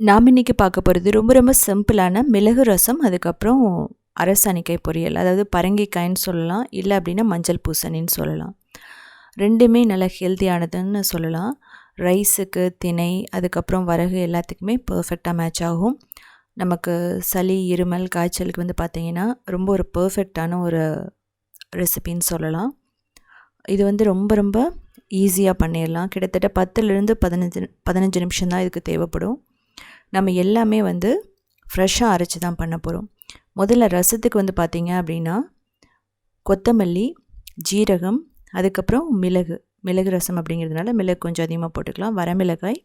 நாம் இன்றைக்கி பார்க்க போகிறது ரொம்ப ரொம்ப சிம்பிளான மிளகு ரசம் அதுக்கப்புறம் அரசாணிக்காய் பொரியல். அதாவது பரங்கிக்காய்ன்னு சொல்லலாம் இல்லை அப்படின்னா மஞ்சள் பூசணின்னு சொல்லலாம். ரெண்டுமே நல்லா ஹெல்த்தியானதுன்னு சொல்லலாம். ரைஸுக்கு திணை அதுக்கப்புறம் வரகு எல்லாத்துக்குமே பர்ஃபெக்டாக மேட்ச் ஆகும். நமக்கு சளி இருமல் காய்ச்சலுக்கு வந்து பார்த்திங்கன்னா ரொம்ப ஒரு பர்ஃபெக்டான ஒரு ரெசிபின்னு சொல்லலாம். இது வந்து ரொம்ப ரொம்ப ஈஸியாக பண்ணிடலாம். கிட்டத்தட்ட பத்துலேருந்து பதினஞ்சு பதினஞ்சு நிமிஷம் தான் இதுக்கு தேவைப்படும். நம்ம எல்லாமே வந்து ஃப்ரெஷ்ஷாக அரைச்சி தான் பண்ண போகிறோம் முதல்ல ரசத்துக்கு வந்து பார்த்திங்க அப்படின்னா கொத்தமல்லி ஜீரகம் அதுக்கப்புறம் மிளகு. மிளகு ரசம் அப்படிங்கிறதுனால மிளகு கொஞ்சம் அதிகமாக போட்டுக்கலாம். வரமிளகாய்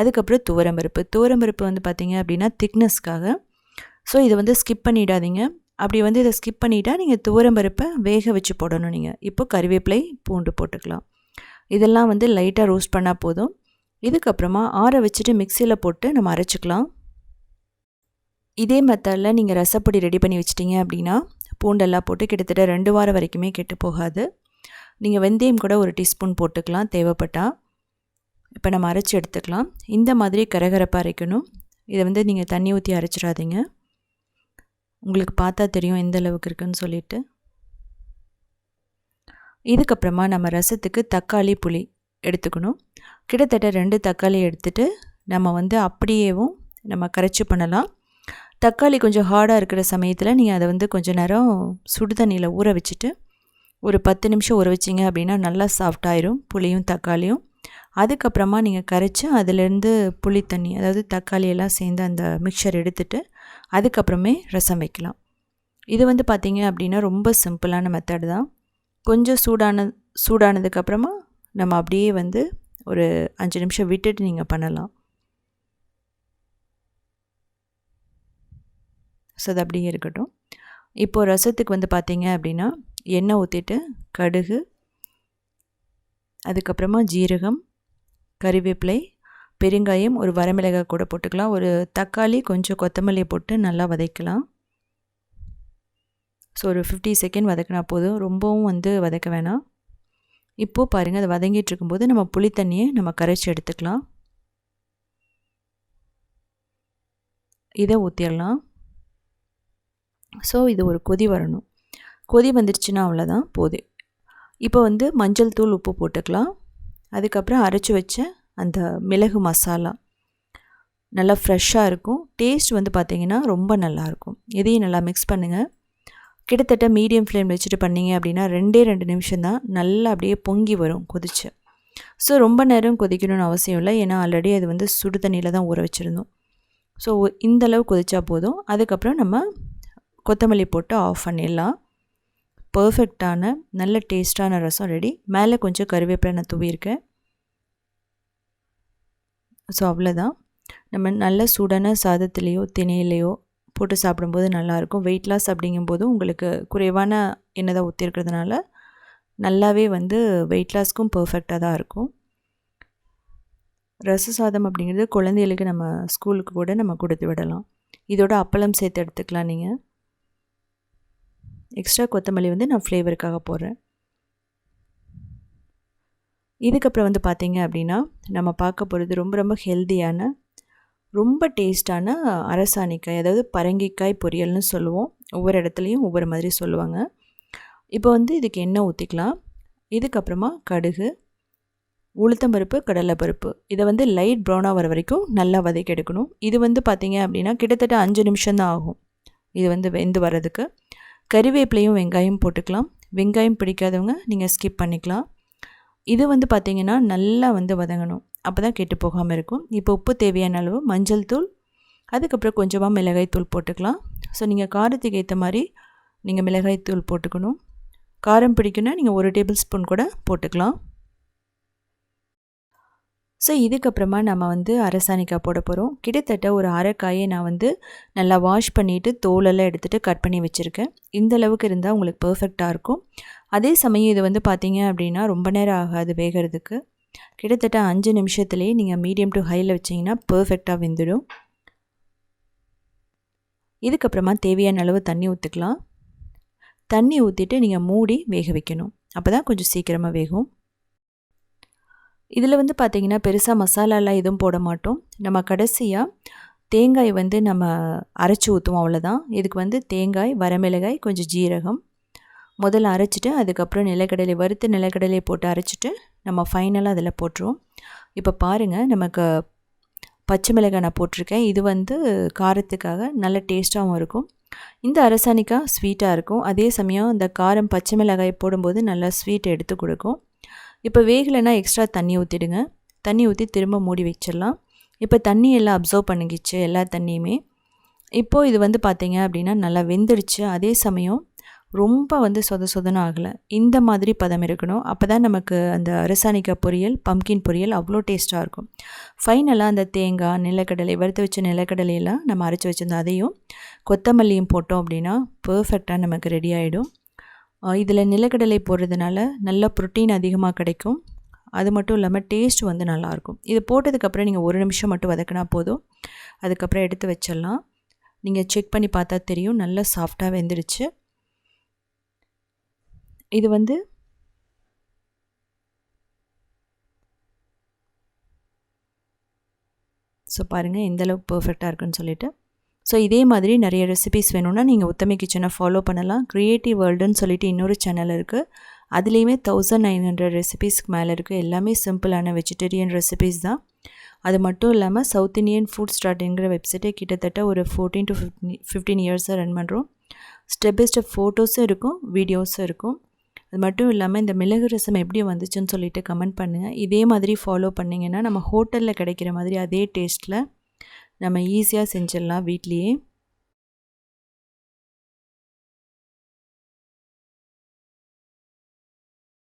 அதுக்கப்புறம் துவரம்பருப்பு. துவரம்பருப்பு வந்து பார்த்திங்க அப்படின்னா திக்னஸ்க்காக ஸோ இதை வந்து ஸ்கிப் பண்ணிடாதீங்க. அப்படி வந்து இதை ஸ்கிப் பண்ணிட்டால் நீங்கள் துவரம்பருப்பை வேக வச்சு போடணும் நீங்கள் இப்போ கறிவேப்பிலை பூண்டு போட்டுக்கலாம். இதெல்லாம் வந்து லைட்டாக ரோஸ்ட் பண்ணால் போதும். இதுக்கப்புறமா ஆற வச்சுட்டு மிக்சியில் போட்டு நம்ம அரைச்சிக்கலாம். இதே மெத்தடில் நீங்கள் ரசப்பொடி ரெடி பண்ணி வச்சிட்டிங்க அப்படின்னா பூண்டெல்லாம் போட்டு கிட்டத்தட்ட ரெண்டு வாரம் வரைக்குமே கெட்டு போகாது. நீங்கள் வெந்தயம் கூட ஒரு டீஸ்பூன் போட்டுக்கலாம் தேவைப்பட்டால் இப்போ நம்ம அரைச்சி எடுத்துக்கலாம். இந்த மாதிரி கரகரப்பாக அரைக்கணும். இதை வந்து நீங்கள் தண்ணி ஊற்றி அரைச்சிடாதீங்க. உங்களுக்கு பார்த்தா தெரியும் எந்த அளவுக்கு இருக்குன்னு சொல்லிட்டு. இதுக்கப்புறமா நம்ம ரசத்துக்கு தக்காளி புளி. எடுத்துக்கணும். கிட்டத்தட்ட ரெண்டு தக்காளி எடுத்துகிட்டு நம்ம வந்து அப்படியேவும் நம்ம கரைச்சி பண்ணலாம். தக்காளி கொஞ்சம் ஹார்டாக இருக்கிற சமயத்தில் நீங்கள் அதை வந்து கொஞ்சம் நேரம் சுடு தண்ணியில் ஊற வச்சுட்டு ஒரு பத்து நிமிஷம் ஊற வச்சிங்க அப்படின்னா நல்லா சாஃப்டாயிரும் புளியும் தக்காளியும். அதுக்கப்புறமா நீங்கள் கரைச்சி அதிலேருந்து புளி தண்ணி அதாவது தக்காளி எல்லாம் சேர்ந்து அந்த மிக்சர் எடுத்துட்டு அதுக்கப்புறமே ரசம் வைக்கலாம். இது வந்து பார்த்திங்க அப்படின்னா ரொம்ப சிம்பிளான மெத்தட் தான். கொஞ்சம் சூடான சூடானதுக்கப்புறமா நம்ம அப்படியே வந்து ஒரு அஞ்சு நிமிஷம் விட்டுட்டு நீங்கள் பண்ணலாம். ஸோ அது அப்படியே இருக்கட்டும். இப்போது ரசத்துக்கு வந்து பார்த்தீங்க அப்படின்னா எண்ணெய் ஊற்றிட்டு கடுகு அதுக்கப்புறமா ஜீரகம் கறிவேப்பிலை பெருங்காயம் ஒரு வரமிளகாய் கூட போட்டுக்கலாம். ஒரு தக்காளி கொஞ்சம் கொத்தமல்லி போட்டு நல்லா வதக்கலாம். ஸோ ஒரு ஃபிஃப்டி செகண்ட் வதக்கினா போதும். ரொம்பவும் வந்து வதக்க வேணாம். இப்போது பாருங்கள் அதை வதங்கிட்டு இருக்கும்போது நம்ம புளி தண்ணியை நம்ம கரைச்சி எடுத்துக்கலாம். இதை ஊற்றிடலாம் ஸோ இது ஒரு கொதி வரணும். கொதி வந்துடுச்சுன்னா அவ்வளோதான் போது இப்போ வந்து மஞ்சள் தூள் உப்பு போட்டுக்கலாம். அதுக்கப்புறம் அரைச்சி வச்ச அந்த மிளகு மசாலா. நல்லா ஃப்ரெஷ்ஷாக இருக்கும். டேஸ்ட் வந்து பார்த்திங்கன்னா ரொம்ப நல்லாயிருக்கும் இதையும் நல்லா மிக்ஸ் பண்ணுங்கள் கிட்டத்தட்ட மீடியம் ஃப்ளேம் வச்சுட்டு பண்ணிங்க அப்படின்னா ரெண்டே ரெண்டு நிமிஷம் தான் நல்லா அப்படியே பொங்கி வரும் கொதிச்சு. ஸோ ரொம்ப நேரம் கொதிக்கணும்னு அவசியம் இல்லை. ஏன்னா ஆல்ரெடி அது வந்து சுடு தண்ணியில் தான் ஊற வச்சுருந்தோம். ஸோ இந்தளவு கொதிச்சா போதும். அதுக்கப்புறம் நம்ம கொத்தமல்லி போட்டு ஆஃப் பண்ணிடலாம். பர்ஃபெக்டான நல்ல டேஸ்ட்டான ரசம் ரெடி மேலே கொஞ்சம் கருவேப்பிலை நான் தூவியிருக்கேன் ஸோ அவ்வளோதான் நம்ம நல்ல சூடான சாதத்துலேயோ திணையிலையோ போட்டு சாப்பிடும்போது நல்லாயிருக்கும். வெயிட் லாஸ் அப்படிங்கும்போது உங்களுக்கு குறைவான எண்ணெய் தான் ஊற்றிருக்கிறதுனால நல்லாவே வந்து வெயிட் லாஸ்க்கும் பர்ஃபெக்டாக தான் இருக்கும். ரச சாதம் அப்படிங்கிறது குழந்தைகளுக்கு நம்ம ஸ்கூலுக்கு கூட நம்ம கொடுத்து விடலாம். இதோட அப்பளம் சேர்த்து எடுத்துக்கலாம் நீங்கள் எக்ஸ்ட்ரா கொத்தமல்லி வந்து நான் ஃப்ளேவருக்காக போடுறேன். இதுக்கப்புறம் வந்து பார்த்திங்க அப்படின்னா நம்ம பார்க்க போகிறது ரொம்ப ரொம்ப ஹெல்த்தியான ரொம்ப டேஸ்டான அரசாணிக்காய் அதாவது பரங்கிக்காய் பொரியல்னு சொல்லுவோம். ஒவ்வொரு இடத்துலையும் ஒவ்வொரு மாதிரி சொல்லுவாங்க. இப்போ வந்து இதுக்கு எண்ணெய் ஊற்றிக்கலாம் இதுக்கப்புறமா கடுகு உளுத்தம்பருப்பு கடலைப்பருப்பு இதை வந்து லைட் ப்ரௌனாக வர வரைக்கும் நல்லா வதக்கி எடுக்கணும். இது வந்து பார்த்திங்க அப்படின்னா கிட்டத்தட்ட அஞ்சு நிமிஷம் தான் ஆகும். இது வந்து வெந்து வர்றதுக்கு. கறிவேப்பிலையும் வெங்காயம் போட்டுக்கலாம். வெங்காயம் பிடிக்காதவங்க நீங்கள் ஸ்கிப் பண்ணிக்கலாம். இது வந்து பார்த்திங்கன்னா நல்லா வந்து வதங்கணும். அப்போ தான் கெட்டு போகாமல் இருக்கும். இப்போ உப்பு தேவையான அளவு மஞ்சள் தூள் அதுக்கப்புறம் கொஞ்சமாக மிளகாய் தூள் போட்டுக்கலாம். ஸோ நீங்கள் காரத்துக்கு ஏற்ற மாதிரி நீங்கள் மிளகாய் தூள் போட்டுக்கணும். காரம் பிடிக்குன்னா நீங்கள் ஒரு டேபிள் ஸ்பூன் கூட போட்டுக்கலாம். ஸோ இதுக்கப்புறமா நம்ம வந்து அரசாணிக்காய் போட போகிறோம் கிட்டத்தட்ட ஒரு அரைக்காயை நான் வந்து நல்லா வாஷ் பண்ணிவிட்டு தோலெல்லாம் எடுத்துகிட்டு கட் பண்ணி வச்சுருக்கேன். இந்த அளவுக்கு இருந்தால் உங்களுக்கு பர்ஃபெக்டாக இருக்கும். அதே சமயம் இது வந்து பார்த்திங்க அப்படின்னா ரொம்ப நேரம் ஆகாது வேகிறதுக்கு. கிட்டத்தட்ட அஞ்சு நிமிஷத்துலேயே நீங்கள் மீடியம் டு ஹையில் வச்சிங்கன்னா பர்ஃபெக்டாக வெந்துடும். இதுக்கப்புறமா தேவையான அளவு தண்ணி ஊற்றிக்கலாம் தண்ணி ஊற்றிட்டு நீங்கள் மூடி வேக வைக்கணும். அப்போ தான் கொஞ்சம் சீக்கிரமாக வேகும். இதில் வந்து பார்த்திங்கன்னா பெருசாக மசாலாலாம் எதுவும் போட மாட்டோம். நம்ம கடைசியாக தேங்காய் வந்து நம்ம அரைச்சி ஊற்றுவோம் அவ்வளோதான் இதுக்கு வந்து தேங்காய் வரமிளகாய் கொஞ்சம் ஜீரகம். முதல்ல அரைச்சிட்டு அதுக்கப்புறம் நிலக்கடலை வறுத்து நிலக்கடலை போட்டு அரைச்சிட்டு நம்ம ஃபைனலாக அதில் போட்டுருவோம். இப்போ பாருங்கள் நமக்கு பச்சை மிளகாய் நான் போட்டிருக்கேன். இது வந்து காரத்துக்காக நல்ல டேஸ்ட்டாகவும் இருக்கும். இந்த அரசாணிக்காய் ஸ்வீட்டாக இருக்கும். அதே சமயம் இந்த காரம் பச்சை மிளகாய் போடும்போது நல்லா ஸ்வீட் எடுத்து கொடுக்கும். இப்போ வேகலைன்னா எக்ஸ்ட்ரா தண்ணி ஊற்றிடுங்க தண்ணி ஊற்றி திரும்ப மூடி வச்சிடலாம். இப்போ தண்ணி எல்லாம் அப்சர்வ் பண்ணிக்கிச்சு எல்லா தண்ணியுமே. இப்போது இது வந்து பார்த்திங்க அப்படின்னா நல்லா வெந்துடுச்சு. அதே சமயம் ரொம்ப வந்து சொத சொதன்னு ஆகலை. இந்த மாதிரி பதம் இருக்கணும். அப்போ தான் நமக்கு அந்த அரசாணிக்காய் பொரியல் பம்கின் பொரியல் அவ்வளோ டேஸ்ட்டாக இருக்கும். ஃபைனலாக அந்த தேங்காய் நிலக்கடலை வறுத்து வச்ச நிலக்கடலையெல்லாம் நம்ம அரைச்சி வச்சுருந்தோம். அதையும் கொத்தமல்லியும் போட்டோம் அப்படின்னா பர்ஃபெக்டாக நமக்கு ரெடி ஆகிடும் இதில் நிலக்கடலை போடுறதுனால நல்ல ப்ரோட்டீன் அதிகமாக கிடைக்கும். அது மட்டும் இல்லாமல் டேஸ்ட் வந்து நல்லாயிருக்கும் இது போட்டதுக்கப்புறம் நீங்கள் ஒரு நிமிஷம் மட்டும் வதக்கினா போதும். அதுக்கப்புறம் எடுத்து வச்சிடலாம். நீங்கள் செக் பண்ணி பார்த்தா தெரியும். நல்லா சாஃப்டாக வெந்துருச்சு இது வந்து ஸோ பாருங்கள் எந்தளவுக்கு பர்ஃபெக்டாக இருக்குன்னு சொல்லிட்டு. ஸோ இதே மாதிரி நிறைய ரெசிபிஸ் வேணும்னா நீங்கள் உத்தமி கிச்சனை ஃபாலோ பண்ணலாம். க்ரியேட்டிவ் வேர்ல்டுன்னு சொல்லிட்டு இன்னொரு சேனல் இருக்குது அதுலேயுமே தௌசண்ட் நைன் ஹண்ட்ரட் ரெசிபீஸ்க்கு மேலே இருக்குது எல்லாமே சிம்பிளான வெஜிடேரியன் ரெசிபீஸ் தான். அது மட்டும் இல்லாமல் சவுத் இண்டியன் ஃபுட் ஸ்டார்ட்ங்கிற வெப்சைட்டே கிட்டத்தட்ட ஒரு ஃபோர்டீன் டு ஃபிஃப்டின் ஃபிஃப்டீன் இயர்ஸாக ரன் பண்ணுறோம் ஸ்டெப் பை ஸ்டெப் ஃபோட்டோஸும் இருக்கும் வீடியோஸும் இருக்கும். அது மட்டும் இல்லாமல் இந்த மிளகு ரசம் எப்படி வந்துச்சுன்னு சொல்லிட்டு கமெண்ட் பண்ணுங்கள் இதே மாதிரி ஃபாலோ பண்ணிங்கன்னா நம்ம ஹோட்டலில் கிடைக்கிற மாதிரி அதே டேஸ்ட்டில் நம்ம ஈஸியாக செஞ்சிடலாம் வீட்லேயே.